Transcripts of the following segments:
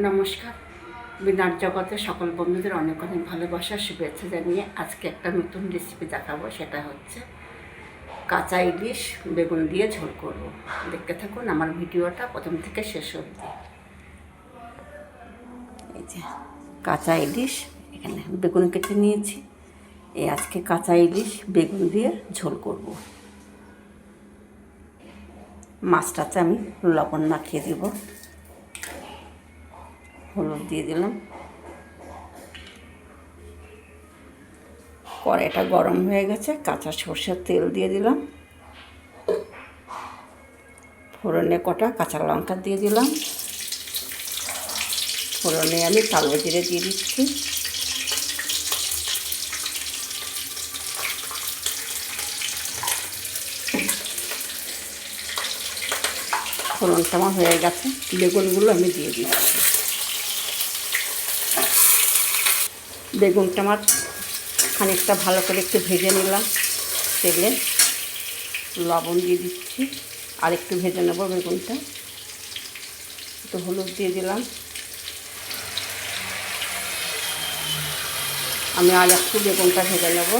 নমস্কার। বিনার জগতে সকল বন্ধুদের অনেক অনেক ভালোবাসা, শুভেচ্ছা জানিয়ে আজকে একটা নতুন রেসিপি দেখাবো, সেটা হচ্ছে কাঁচা ইলিশ বেগুন দিয়ে ঝোল করব। দেখতে থাকুন আমার ভিডিওটা প্রথম থেকে শেষ অবধি। এই যে কাঁচা ইলিশ, এখানে বেগুন কেটে নিয়েছি। এই আজকে কাঁচা ইলিশ বেগুন দিয়ে ঝোল করব। মাছটাতে আমি লবণ মাখিয়ে দেবো। হলুদ দিয়ে দিলাম। কড়াইটা গরম হয়ে গেছে, কাঁচা সর্ষের তেল দিয়ে দিলাম। ফোড়নে কটা কাঁচা লঙ্কা দিয়ে দিলাম। ফোড়নে আমি কালো জিরে দিয়ে দিচ্ছি। ফোড়নটা আমার হয়ে গেছে, বেগুনগুলো আমি দিয়ে দিচ্ছি। বেগুনটা আমার খানিকটা ভালো করে একটু ভেজে নিলাম। তেলে লবণ দিয়ে দিচ্ছি। আর একটু ভেজে নেব বেগুনটা। একটু হলুদ দিয়ে দিলাম। আমি আর একটু বেগুনটা ভেজে নেব।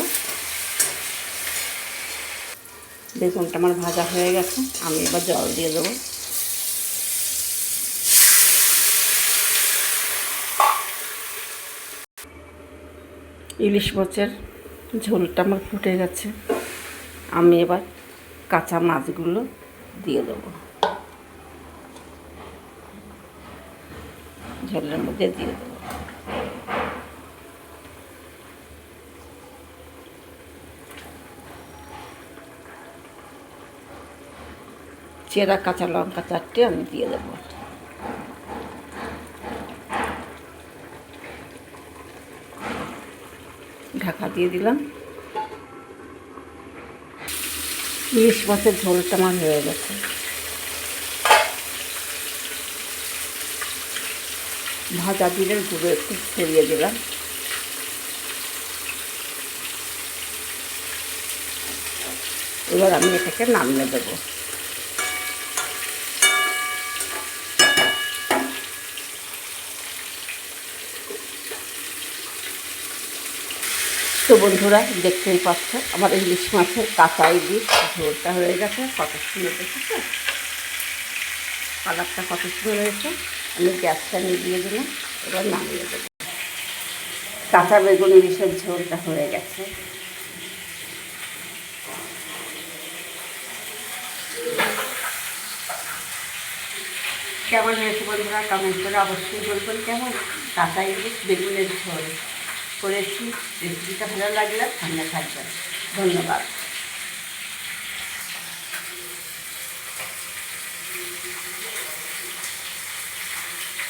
বেগুনটা আমার ভাজা হয়ে গেছে। আমি এবার জল দিয়ে দেবো। ইলিশ মাছের ঝোলটা আমার ফুটে গেছে। আমি এবার কাঁচা মাছগুলো দিয়ে দেবো। ঝোলের মধ্যে দিয়ে দেবো। চেরা, কাঁচা লঙ্কা চারটে আমি দিয়ে দেবো। ঢাকা দিয়ে দিলাম। ইলিশ মাছের ঝোলটা আমার হয়ে গেছে। ভাজা জিরের গুঁড়ো একটু ছড়িয়ে দিলাম। এবার আমি এটাকে নামিয়ে দেবো। তো বন্ধুরা? দেখতেই পাচ্ছ? আমার ইলিশ মাছের কাঁচা ইলিশ ঝোলটা হয়ে গেছে, কত সুন্দর দেখেছ? কালারটা কত সুন্দর হয়েছে। আমি গ্যাসটা নিভিয়ে দিলাম এবার নামিয়ে দেবো। কাঁচা বেগুন ইলিশের ঝোলটা হয়ে গেছে। কেমন হয়েছে বন্ধুরা? কমেন্ট করে অবশ্যই বলবেন কেমন? কাঁচা ইলিশ বেগুনের ঝোল। করেছি। রেসিপিটা ভালো লাগলে সামনে থাকবেন ধন্যবাদ।